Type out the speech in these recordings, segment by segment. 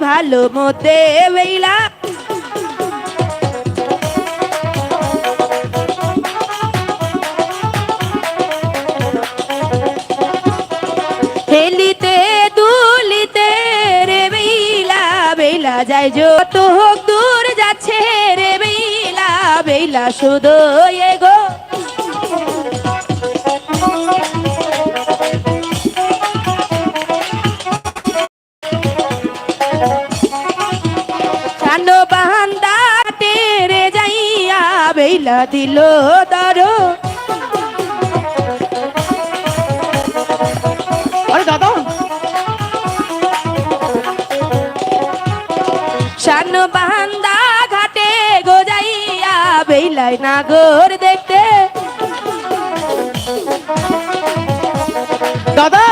ভালো মতে বেলা হেলিতে দুলিতে রে বেলা বেলা যায় যত হোক, দূর যাচ্ছে রে বেলা বেলা শুধু এগো বেলা দিল দরো। আরে দাদা। শান বান্দা ঘাটে গোজাইয়া বেলাই নাগর দেখতে। দাদা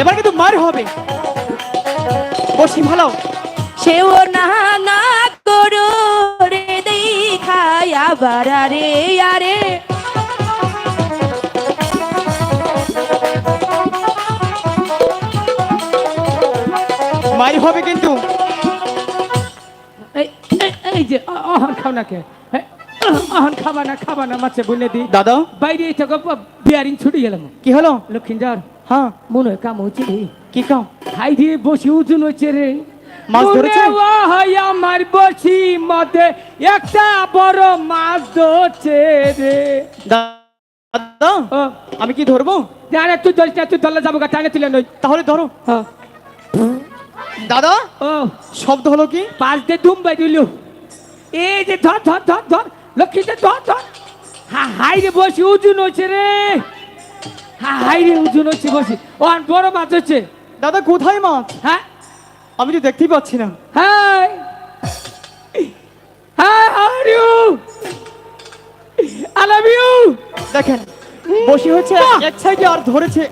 এবার কিন্তু মার হবে। বসি ভালো সেও না আবার আরে আরে। মার হবে কিন্তু। এই এই- এই যে অহন খাও না কে? এই, অহন খাবা না খাবা না মাছে বলে দি। দাদা? বাইরে থেকে বিয়ারিং ছুটি গেলাম। কি হলো? লক্ষিন্দর হ্যাঁ। মনে কাম হচ্ছে কি কাম? হাই দিয়ে বসি উজুন হচ্ছে রে। মাছ ধরেছে? আমার বসি মধ্যে একটা বড় মাছ ধরছে রে। দাদা আমি কি ধরবো? জানে তুই ধরিস তুই ধরলে যাব গা টানে তুলে নই। তাহলে ধরো। দাদা ও। শব্দ হলো কি? পাঁচ দিয়ে দুম বাই দিল। এই যে ধর ধর ধর ধর লক্ষ্মীতে ধর ধর। হা হাই রে বসি উজুন হচ্ছে রে। হা হাই রে উজুন হচ্ছে বসি। ও আর বড় মাছ হচ্ছে দাদা কোথায় মাছ? হ্যাঁ? আমি তো দেখতেই পাচ্ছি না। Hi! Hi how are you I love you দেখেন বসি হচ্ছে এক সাইডে আর ধরেছে।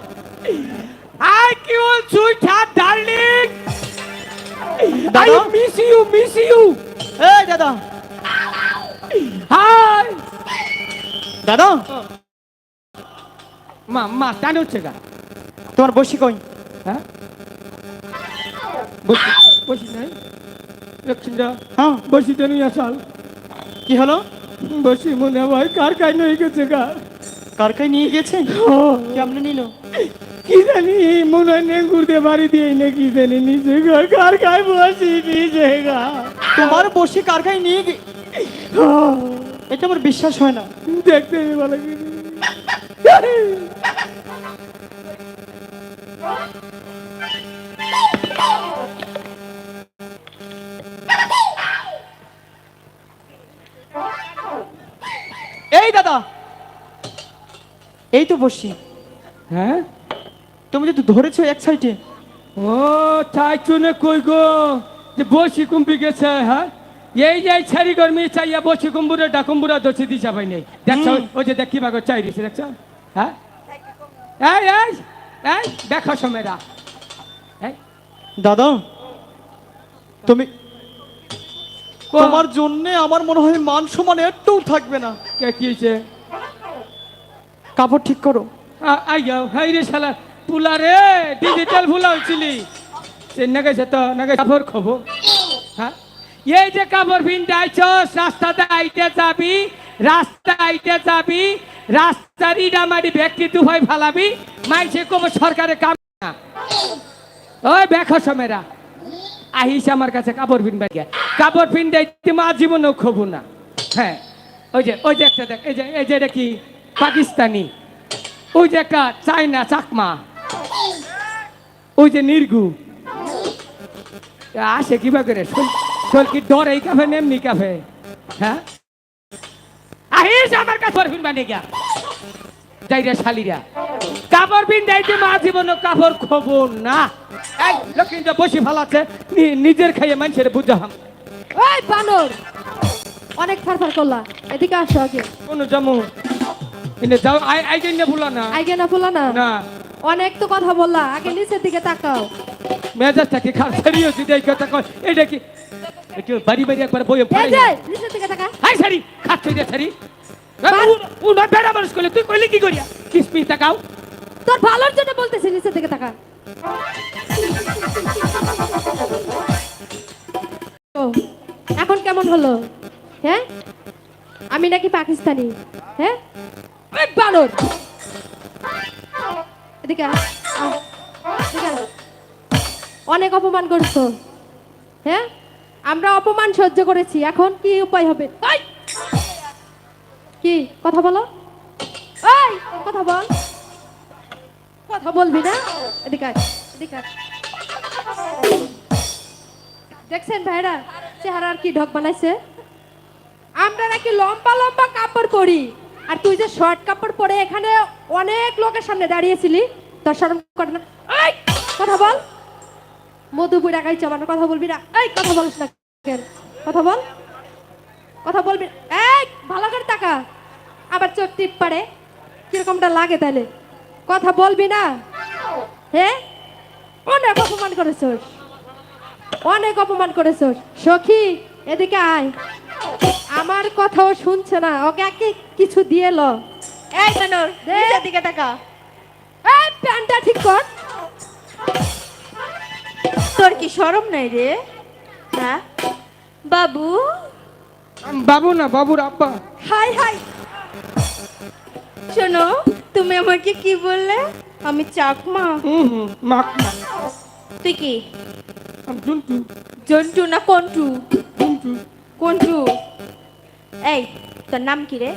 I cute sweetheart darling I? Miss you miss you এই দাদা। হাই দাদা? মা মা টানে হচ্ছে গা। তোমার বসি কই? হ্যাঁ? বসি নাই লক্ষ্মীন্দা হ্যাঁ বসি তো নিয়ে আসাল কি হলো বসি মনে হয় কার কাই নই গেছে গা কারকাই নিয়ে গেছে কেমনে নিল কি জানি মনে হয় দিয়ে বাড়ি দিয়ে না কি জানি নিজে গা কার কাই বসি নিজে গা তোমার বসি কারকাই নিয়ে গে এটা আমার বিশ্বাস হয় না দেখতে ভালো লাগে এই দাদা। এই তো বসি হ্যাঁ? তুমি যদি ধরেছো এক সাইডে। ও তাই চুনে কই গো? যে বসি কুম্পি গেছে হ্যাঁ? এই যে ছাড়ি গরমি চাইয়া বসি কুম্বুরে ডাকুম্বুরা দছি দিশা পাই নাই। দেখছ। ওই যে দেখি বাগো চাই দিছে দেখছ? হ্যাঁ? এই এই এই দেখো সমেরা। দাদা তুমি তোমার জন্য আমার মনে হয় মান সম্মান একটু থাকবে না। কে কি হয়েছে? কাপড় ঠিক করো। আইয়া হাই রে শালা পুলা রে ডিজিটাল ফুলা হইছিলি। সে নাগাইছে তো নাগাই কাপড় খবো। হ্যাঁ? এই যে কাপড় ভিন্দাইছস রাস্তাতে আইতে যাবি রাস্তা আইতে যাবি রাস্তার ইডামারি ব্যক্তি তু হয় ফালাবি। মাইছে কব সরকারে কাম না। ওই দেখো সমেরা আহিস আমার কাছে কাপড় পিনবা গিয়া কাপড় পিন্দাইতে মা জীবনও খবু না। হ্যাঁ ওই যে ওই যে একটা দেখ, এই যে এই যে কি পাকিস্তানি। ওই যে একটা চাইনা চাকমা। ওই যে নির্গু। আসে কিবা করে? শোল কি ডর এই কাফে নেমনি কাফে হ্যাঁ? আহিস আমার কাছে কাপড় পিনবা নে গিয়া। যাইরা শালিরা। কাপড় পিন যাইতে মা জীবন কাপড় খবর না। এই লক্ষ্মীটা বসে ভালাচ্ছে নিজের খাইয়ে মানুষের বুঝাম ওই বানর! অনেক ফারফার করলা। এদিকে আসো আগে। কোন জামু? ইনে যাও আই আই জন্য ভুলা না? আগে না ফুলা না? না। অনেক তো কথা বললা আগে নিচের দিকে তাকাও। মেজাজটাকে খাল ছাড়িয়ে যদি এই কথা কয় এটা কি একটু বাড়ি বাড়ি একবার বইয়ে এই পড়ে যে নিচের দিকে তাকা। হাই সারি খাচ্ছ যে সারি উনা বেড়া মানুষ করলে তুই কইলি কি করিয়া? কিসমি তাকাও। তোর ভালোর জন্য বলতেছি নিচের দিকে তাকা। ও, এখন কেমন হলো? হ্যাঁ? আমি নাকি পাকিস্তানি হ্যাঁ? বানর! এদিকে। অনেক অপমান করছ হ্যাঁ? আমরা অপমান সহ্য করেছি, এখন কি উপায় হবে? এই! কি? কথা বলো। কথা বল। কথা বলবি না? দেখছেন ভাইরা চেহারার কি ঢক বানাইছে? আমরা নাকি লম্বা লম্বা কাপড় পরি। আর তুই যে শর্ট কাপড় পরে এখানে অনেক লোকের সামনে দাঁড়িয়েছিলি তোর শরম করে না। কথা বল। মধু বুড়া গাই চাবানোর কথা বলবি না। এই, কথা বলিস না কথা বল। কথা বলবি এক ভালো করে টাকা আবার চোখ টিপ পারে কিরকমটা লাগে তাহলে কথা বলবি না? হ্যাঁ অনেক অপমান করেছোস। অনেক অপমান করেছ সখী এদিকে আয়। আমার কথাও শুনছে না। ওকে একে কিছু দিয়ে লো। এই। নিচের দিকে তাকা। এই প্যান্টটা ঠিক কর। তোর কি শরম নাই রে? হ্যাঁ? বাবু বাবু না বাবুর আব্বা। Hi hi. শোনো তুমি আমাকে কি বললে? আমি চাকমা। হুম হুম মাক। তুই কি? জুন্টু জন্টু না কন্টু? জুন্টু কন্টু। এই তোর নাম কি রে?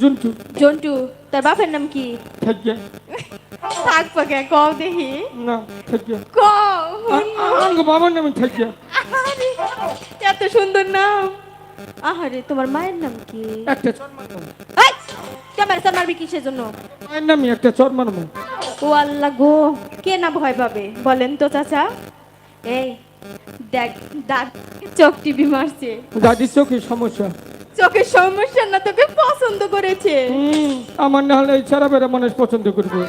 জুন্টু জন্টু তোর বাপের নাম কি? থাকে থাক পাকে কও দেখি। না থাকে কও। আঙ্গ বাবার নামে থাকে এত সুন্দর নাম। আহারে তোমার মায়ের নাম কি? একটা চর মারবো এই তোমার সার মারবি কিসের জন্য? মায়ের নামে একটা চর মারবো ও আল্লাহ গো কে না ভয় পাবে? বলেন তো চাচা। এই দেখ দাঁত চোখ টিভি মারছে। দাদির চোখে সমস্যা। চোখের সমস্যা না তোকে পছন্দ করেছে। আমার না হলে ছাড়া বেড়া মানুষ পছন্দ করবে।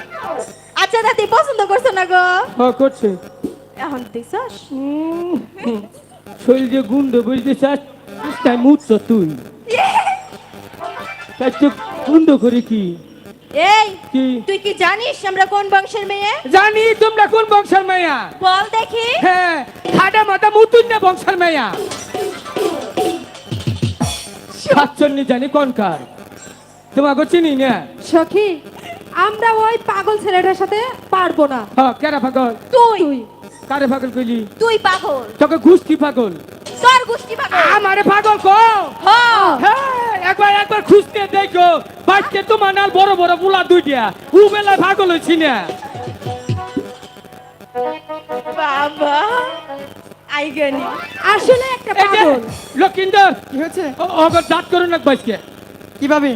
আচ্ছা দাদি পছন্দ করছ না গো? হ্যাঁ করছে। এখন দেখছস। শরীর যে গুন্ড বুঝতে চাস? তাই মুচ্ছ তুই। তাই তো গুন্ড করে কি? এই কি? তুই কি জানিস আমরা কোন বংশের মেয়ে? জানি তোমরা কোন বংশের মেয়া? বল দেখি। হ্যাঁ খাটা মাথা মুতুন না বংশের মেয়া। সাতচন্নি জানি কোনকার তোমাকে চিনি না? সখী আমরা ওই পাগল ছেলেটার সাথে পারব না। হ্যাঁ কেরা পাগল? তুই। তুই। কারে পাগল কইলি? তুই পাগল। তোকে গুষ্টি পাগল? তোর গোষ্ঠী পাগল আমারে পাগল কো। একবার একবার খুঁজতে দেখো। বাচ্চা তোমার নাল বড় বড় বুলা দুইটা। উ বেলায় পাগল হয়েছি না বাবা আইগানি আসলে একটা পাগল। লক্ষিন্দর কি হয়েছে? দাঁত করুন কীভাবে?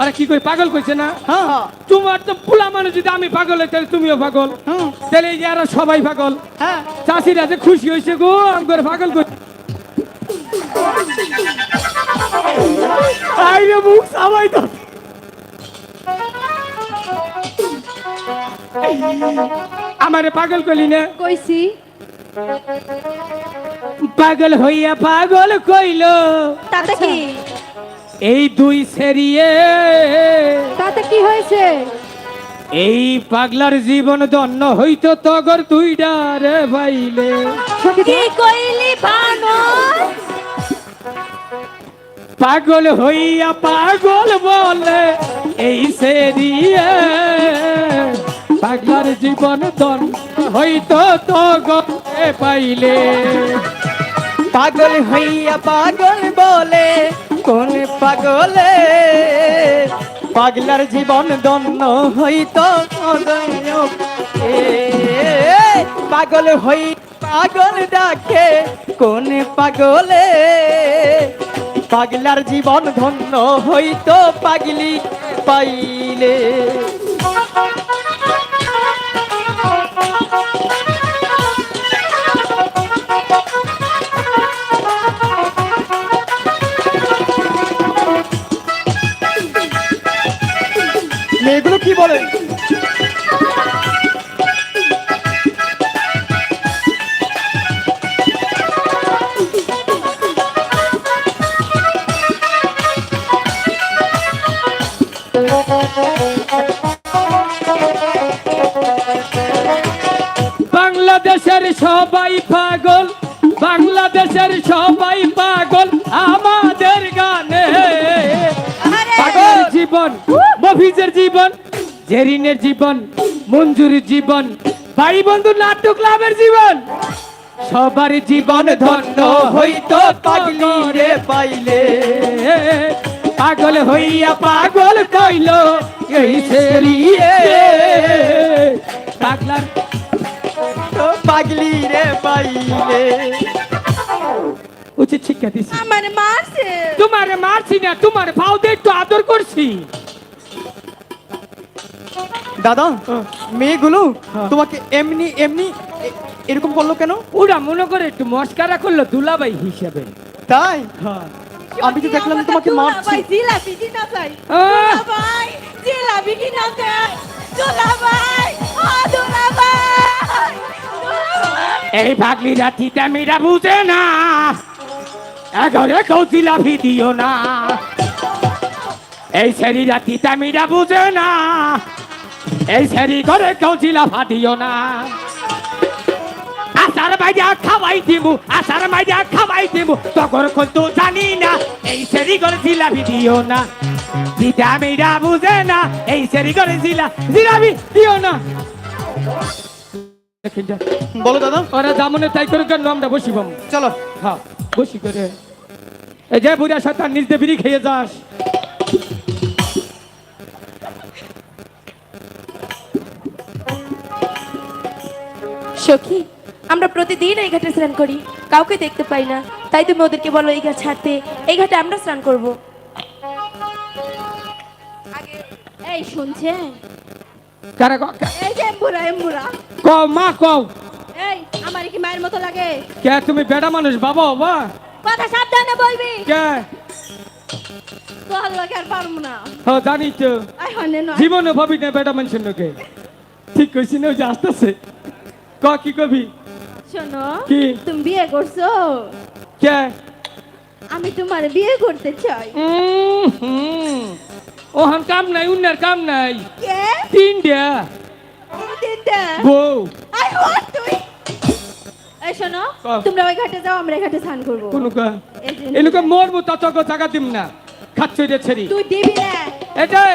আরে কি কই পাগল কইছে না? হ্যাঁ তোমার তো পুলা মানুষ যদি আমি পাগল হই, তাহলে তুমিও পাগল। হুম তাহলে এই যে সবাই পাগল। হ্যাঁ। চাষিরা যে খুশি হয়েছে গো আমার পাগল কই আইরে মুখ সবাই তো আমারে পাগল কইলি না। কইছি। পাগল হইয়া পাগল কইলো। তাতে কি? এই দুই সেরিয়ে। তাতে কি হয়েছে? এই পাগলার জীবন দন্ন হইতো তগর দুইটা রে ভাইলে। কি কইলি বানর পাগল হইয়া পাগল বলে, এই সেরিয়ে পাগলার জীবন দন্ন হইতো তগর রে পাইলে। পাগল হইয়া পাগল বলে, কোন পাগলে? পাগলার জীবন দন্ন হইত পাগল হই পাগল ডাকে, কোন পাগলে? পাগলার জীবন ধন্য হইত পাগলি পাইলে। মেয়েগুলো কি বলে? বাংলাদেশের সবাই পাগল বাংলাদেশের সবাই পাগল আমাদের গানে। পাগল জীবন মফিজের জীবন জেরিনের জীবন মঞ্জুরির জীবন ভাই বন্ধু নাট্য ক্লাবের জীবন। সবার জীবন ধন্য হইতো পাগলি রে পাইলে। পাগল হইয়া পাগল কইল এই সেরিয়ে পাগলার পাগলি রে পাইলে। উচিত শিক্ষা দিছি। আমার মারছে তোমারে মারছি না তোমার ভাও দিয়ে একটু আদর করছি। দাদা। মেয়েগুলো। তোমাকে এমনি এমনি এরকম করল কেন? ওরা মনে করে একটু মস্কারা করল দুলাবাই হিসেবে। তাই? হ্যাঁ। আমি তো দেখলাম তোমাকে মারছি। জিলাপি কিনা চাই আহ! ভাই জিলাপি কিনা চাই দুলা ভাই ও দুলা ভাই এই ভাগলি রাতিটা মেয়েরা বুঝে না। এঘরে কেউ জিলাপি দিও না। এই সেরি রাতিটা মেয়েরা বুঝে না। এই সেরি ঘরে কেউ জিলাফা দিও না। আসার মাইজা খাওয়াই দিমু আসার মাইজা খাওয়াই দিমু। তখন কিন্তু জানি না এই সেরি ঘরে জিলাপি দিও না। দিদা মেয়েরা বুঝে না এই সেরি ঘরে জিলা জিলাপি দিও না। বলো দাদা। ওরা জামনে তাই করে কেন আমরা বসিবাম চলো। হ্যাঁ বসি করে। এই যে বুড়া শতান নিজ দিয়ে বিড়ি খেয়ে যাস। সখী আমরা প্রতিদিন এই ঘাটে স্নান করি। কাউকে দেখতে পাই না। তাই তুমি ওদেরকে বলো এই ঘাট ছাড়তে এই ঘাটে আমরা স্নান করব। এই শুনছে কারা ক- কা- এই যে এম্বুরা এম্বুরা। কও মা কও। এই আমার কি মায়ের মতো লাগে? কে তুমি বেটা মানুষ বাবা বাবা? কথা সাবধানে বলবি। কে? তোর লাগে আর পারব না। হ জানি তো। আই হনে নয়। জীবনে ভাবি না বেটা মানুষের লোকে। ঠিক কইছি না ওই যে আসতেছে। ক কি কবি? শোনো কি? তুমি বিয়ে করছ? কে? আমি তোমার বিয়ে করতে চাই। উম, হুম। ওহান কাম নাই উন্নার কাম নাই। কে? তিনটা। তিনটা? বউ। আই হোয়াট তুই এই শোনো তোমরা ওই ঘাটে যাও আমরা ঘাটে স্নান করব। কোন কা? এই এনুকে মরবো তত জায়গা দিম না। খাচ্ছ রে ছেড়ি। তুই দিবি না। এটাই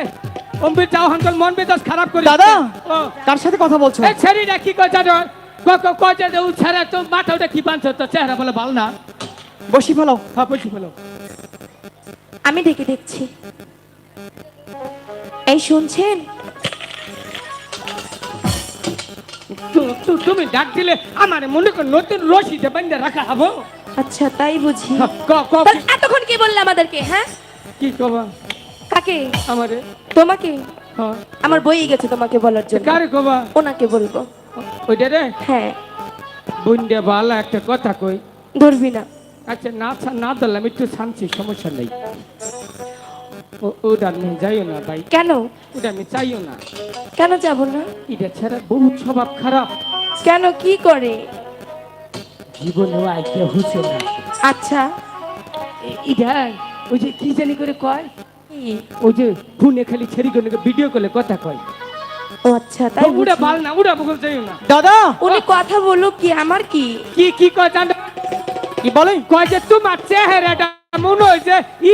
অম্বির যাও হাঙ্কল মন মেজাজ খারাপ করে দাদা! ও। কার সাথে কথা বলছো। এই ছেড়ি না কি কয় জানো কয় যে ও ছেড়ে তো মাথা ওটা কি তো চেহারা বলে ভালো না। বসি ফেলো। হ্যাঁ বলো আমি ডেকে দেখছি। এই শুনছেন? তুমি ডাক দিলে আমার মনে কর নতুন রশিতে বান্ধে রাখা হব। আচ্ছা তাই বুঝি। হ্যাঁ, এতক্ষণ কি বললে আমাদেরকে হ্যাঁ? কি কবা? কাকে? আমারে। তোমাকে? হ্যাঁ। আমার বই গেছে তোমাকে বলার জন্য। কারে কবা? ওনাকে বলব। ওইটা রে? হ্যাঁ। বন্ডে বালা একটা কথা কই। ধরবি না। আচ্ছা না না ধরলাম একটু শান্তি সমস্যা নেই। ওটা আমি যাইও না ভাই। কেন? ওটা আমি চাইও না। কেন যাব না? এটা ছাড়া বহুত স্বভাব খারাপ। কেন কি করে? জীবনেও আইডিয়া হচ্ছে না। আচ্ছা। এটা ওই যে কি জানি করে কয়? ওই যে ফোনে খালি ছেড়ি করে ভিডিও করলে কথা কয়। ও আচ্ছা তাই উড়া বুঝি। ভালো না উড়া বকল যাইও না। দাদা! উনি কথা বলুক কি আমার কি? কি কি কয় কি বলে? কয় যে তোমার চেহারাটা মনে হয় যে ই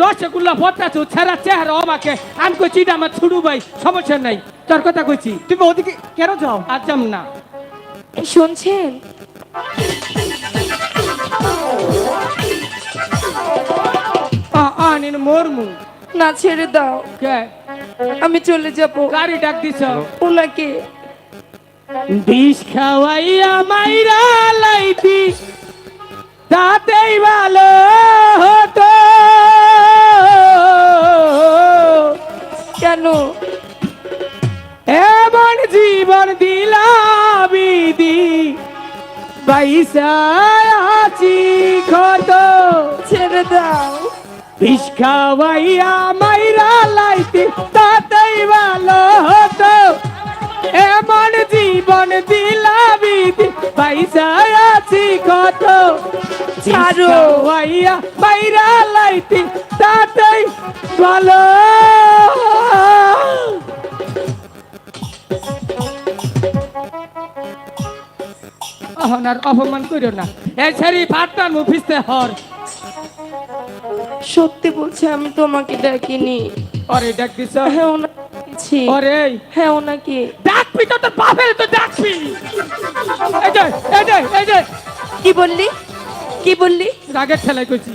রসগোল্লা ভর্তাছো ছেঁড়া চেহারা আমাকে। আমি কইছি এটা আমার ছুড়ু ভাই সমস্যা নাই। তোর কথা কইছি। তুমি ওদিকে কেন যাও? আর যাম না। শুনছেন? আ আ নিন মরমু। না ছেড়ে দাও। কে? আমি চলে যাব। গাড়ি ডাক দিছ। ওনাকে বিষ খাওয়াইয়া মাইরা লাইতি তাতেই ভালো হতো। কেন? এমন জীবন দিলাবিদি পয়সা আছি কত ছেড়ে দাও। বিষ মাইরা লাইতি তাতেই ভালো হতো। এমন জীবন দিলাবিদি পয়সা আছি কত। ছাড়ো। খাওয়াইয়া মাইরা লাইতি তাতেই ভালো। অহন আর অপমান করিও না। এই ছেড়ি ফাটতার মুফিসতে হর। সত্যি বলছে আমি তোমাকে ডাকিনি। আরে ডাক দিছ হ্যাঁ ওনাকে আরে হ্যাঁ ওনাকে। ডাকবি তো তোর বাপের তো ডাকবি। এই যে এই যে এই যে। কি বললি? কি বললি? রাগের ঠেলায় কইছি।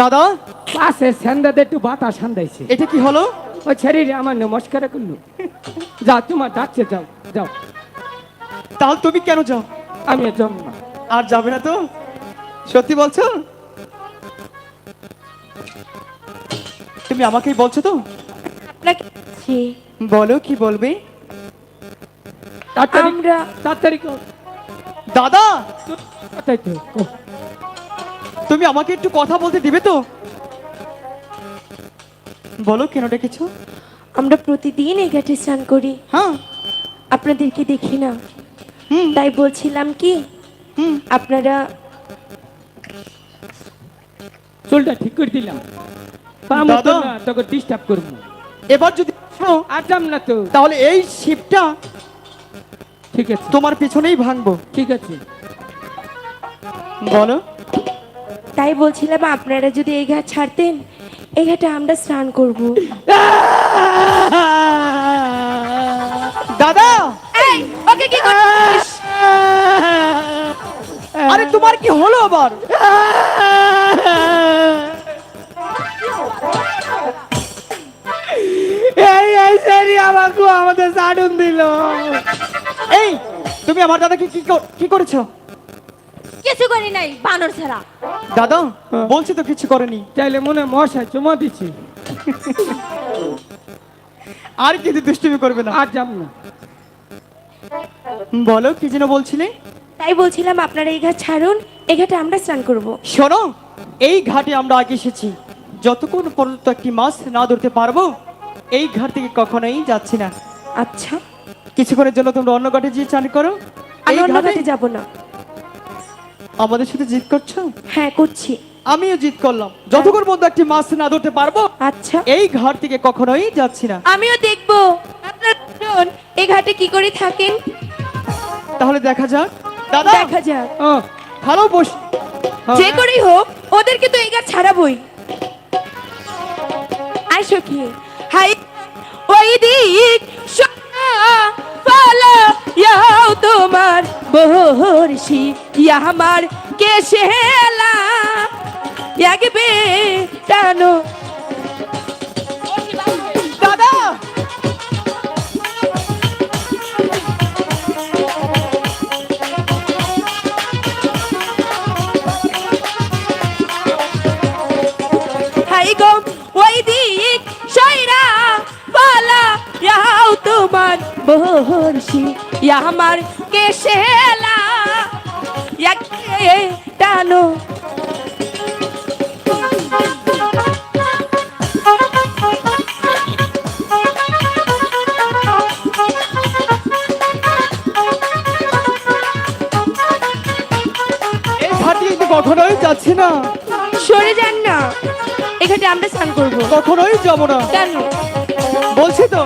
দাদা? পাশে স্যান্দাতে একটু বাতাস সান্দাইছে এটা কি হলো? ও ছেড়ে রে আমার নমস্কার করল। যা তোমার ডাকছে যাও যাও। তাহলে তুমি কেন যাও? আমি আর না। আর যাবে না তো? সত্যি বলছো? তুমি আমাকেই বলছো তো? বলো কি বলবে? তাড়াতাড়ি আমরা তাড়াতাড়ি কর। দাদা! তাই তো কর। তুমি আমাকে একটু কথা বলতে দিবে তো? বলো কেন ডেকেছো? আমরা প্রতিদিন এই ঘাটে স্নান করি। হ্যাঁ। আপনাদেরকে দেখি না। হুম। তাই বলছিলাম কি হুম। আপনারা চুলটা ঠিক করে দিলাম। পা মতো দাদা। না তোকে ডিস্টার্ব করব। এবার যদি আসো, আর না তো। তাহলে এই শিপটা ঠিক আছে। তোমার পেছনেই ভাঙবো। ঠিক আছে। বলো। তাই বলছিলাম আপনারা যদি এই ঘাট ছাড়তেন এই ঘাটে আমরা স্নান করব। দাদা! ওকে কি করছিস? আরে তোমার কি হলো আবার? এই এই সেরি আমাকে আমাদের সাডুন দিল। এই তুমি আমার দাদাকে কি কি করেছ? কিছু করি নাই বানর ছাড়া। দাদা বলছি তো কিছু করেনি। চাইলে মনে মশাই চুমা দিচ্ছি। আর কিন্তু দুষ্টুমি করবে না? আর যাম না। বলো কি যেন বলছিলে? তাই বলছিলাম আপনারা এই ঘাট ছাড়ুন এই ঘাটে আমরা স্নান করব। শোনো এই ঘাটে আমরা আগে এসেছি। যতক্ষণ পর্যন্ত একটি মাছ না ধরতে পারব এই ঘাট থেকে কখনোই যাচ্ছি না। আচ্ছা। কিছুক্ষণের জন্য তোমরা অন্য ঘাটে গিয়ে চান করো। আমি অন্য ঘাটে যাব না। আমাদের সাথে জিত করছ? হ্যাঁ করছি। আমিও জিত করলাম। যতক্ষণ পর্যন্ত একটি মাছ না ধরতে পারব আচ্ছা। এই ঘাট থেকে কখনোই যাচ্ছি না। আমিও দেখব। আপনারা এই ঘাটে কি করে থাকেন? তাহলে দেখা যাক। দাদা দেখা যাক। ভালো বস যে করেই হোক ওদেরকে তো এই ঘাট ছাড়াবই। আয় সখী। হাই ওই দিক পালা ইয়াও তোমার বহর্ষি আমার কেশেলা। একবে টানো তোমার বহরসি ইয়া আমার কেশেলা টানো? কখনোই যাচ্ছি না। সরে যান না। এখানে আমরা স্নান করব। কখনোই যাব না। কেন? বলছি তো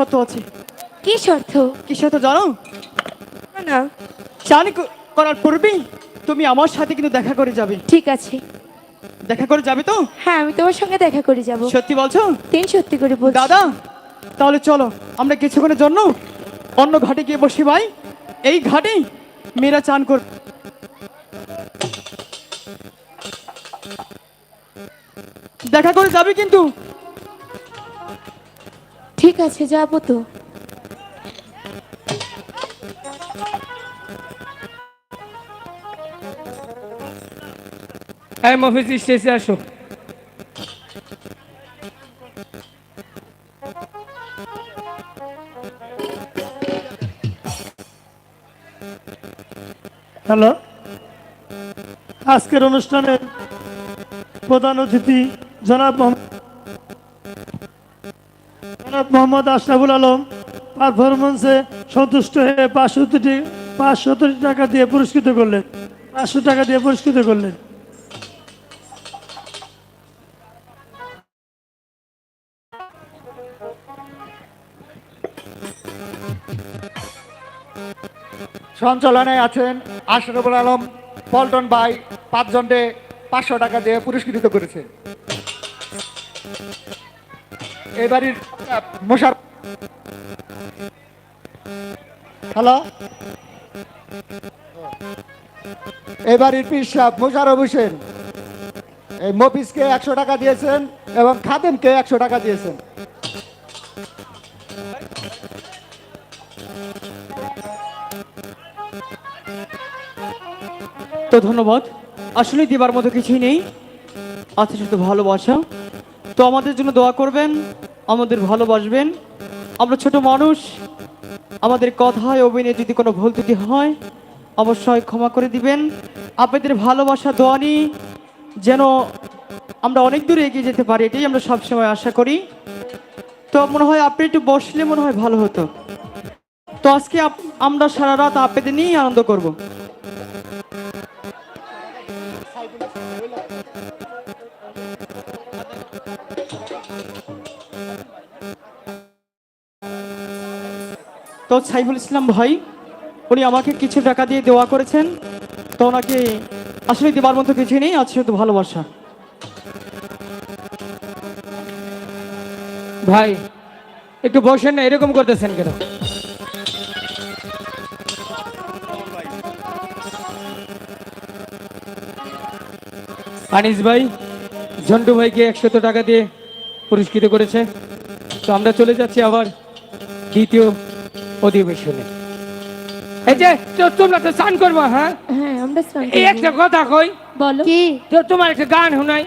শর্ত আছে? কি শর্ত? কি শর্ত জানো? না। চান করার পূর্বেই তুমি আমার সাথে কিন্তু দেখা করে যাবে। ঠিক আছে। দেখা করে যাবে তো? হ্যাঁ আমি তোমার সঙ্গে দেখা করে যাব। সত্যি বলছো? তিন সত্যি করে বলছি। দাদা তাহলে চলো আমরা কিছুক্ষণের জন্য অন্য ঘাটে গিয়ে বসি ভাই। এই ঘাটে মেয়েরা চান কর দেখা করে যাবে কিন্তু। ঠিক আছে যাব তো। মফিজ স্টেজে আসো। হ্যালো? আজকের অনুষ্ঠানের প্রধান অতিথি জনাব মোহাম্মদ জনাব মোহাম্মদ আশরাফুল আলম পারফরমেন্সে সন্তুষ্ট হয়ে পাঁচশোটি পাঁচশত টাকা দিয়ে পুরস্কৃত করলেন। পাঁচশো টাকা দিয়ে পুরস্কৃত করলেন। সঞ্চালনায় আছেন আশরাফুল আলম, পল্টন বাই পাঁচজনকে পাঁচশো টাকা দিয়ে পুরস্কৃত করেছে এবারের মশার হ্যালো? এবারের পিসাব মোশারফ হোসেন। এই মফিসকে একশো টাকা দিয়েছেন এবং খাদেমকে একশো টাকা দিয়েছেন। তো ধন্যবাদ। আসলে দেবার মতো কিছুই নেই। আছে শুধু ভালোবাসা। তো আমাদের জন্য দোয়া করবেন। আমাদের ভালোবাসবেন। আমরা ছোট মানুষ, আমাদের কথায় অভিনয়ে যদি কোনো ভুল ত্রুটি হয়, অবশ্যই ক্ষমা করে দিবেন। আপনাদের ভালোবাসা দোয়া নিয়ে যেন আমরা অনেক দূরে এগিয়ে যেতে পারি, এটাই আমরা সবসময় আশা করি। তো মনে হয় আপনি একটু বসলে মনে হয় ভালো হতো। তো আজকে আমরা সারা রাত আপনাদের নিয়েই আনন্দ করব। তো সাইফুল ইসলাম ভাই, উনি আমাকে কিছু টাকা দিয়ে দেওয়া করেছেন। তো ওনাকে আসলে দেওয়ার মতো কিছু নেই আছে শুধু ভালোবাসা। ভাই, একটু বসেন না, এরকম করতেছেন কেন? আনিস ভাই, ঝন্টু ভাইকে একশত টাকা দিয়ে পুরস্কৃত করেছে। তো আমরা চলে যাচ্ছি আবার দ্বিতীয় অধিবেশনে। এই যে তো তোমরা তো স্নান করব হ্যাঁ? হ্যাঁ আমরা স্নান এই একটা কথা কই। বলো। কি? তো তোমার একটা গান শোনাই।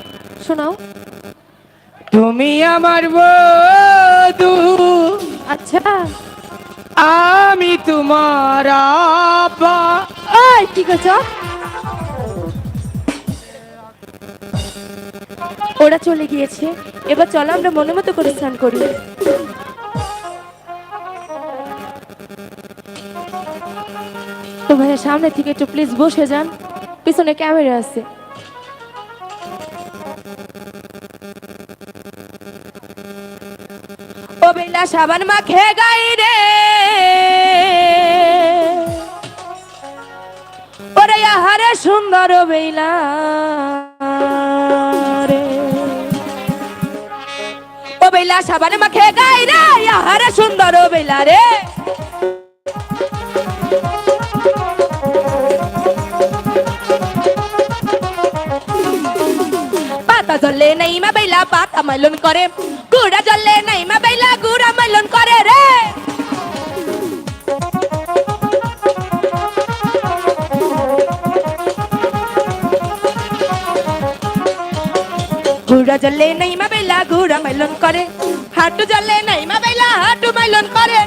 শোনাও। তুমি আমার বধু আচ্ছা। আমি তোমার আপা। ওই কি করছ? ওরা চলে গিয়েছে। এবার চলো আমরা মনের মতো করে স্নান করি। তো ভাইয়া, সামনে থেকে একটু প্লিজ বসে যান। পিছনে ক্যামেরা আছে। ও বেলা সাবান মাখে গাই রে। ওরে আহারে সুন্দর বেলা ও বেলা সাবান মাখে গাই রে, আহারে সুন্দর বেলা রে। জলে নাই মা বেলা, পাতা মাইলন করে। গুড়া জলে নাই মা বেলা, গুড়া মাইলন করে রে। গুড়া জলে নাই মা বেলা, গুড়া মাইলন করে। হাটু জলে নাই মা বেলা, হাটু মাইলন করে।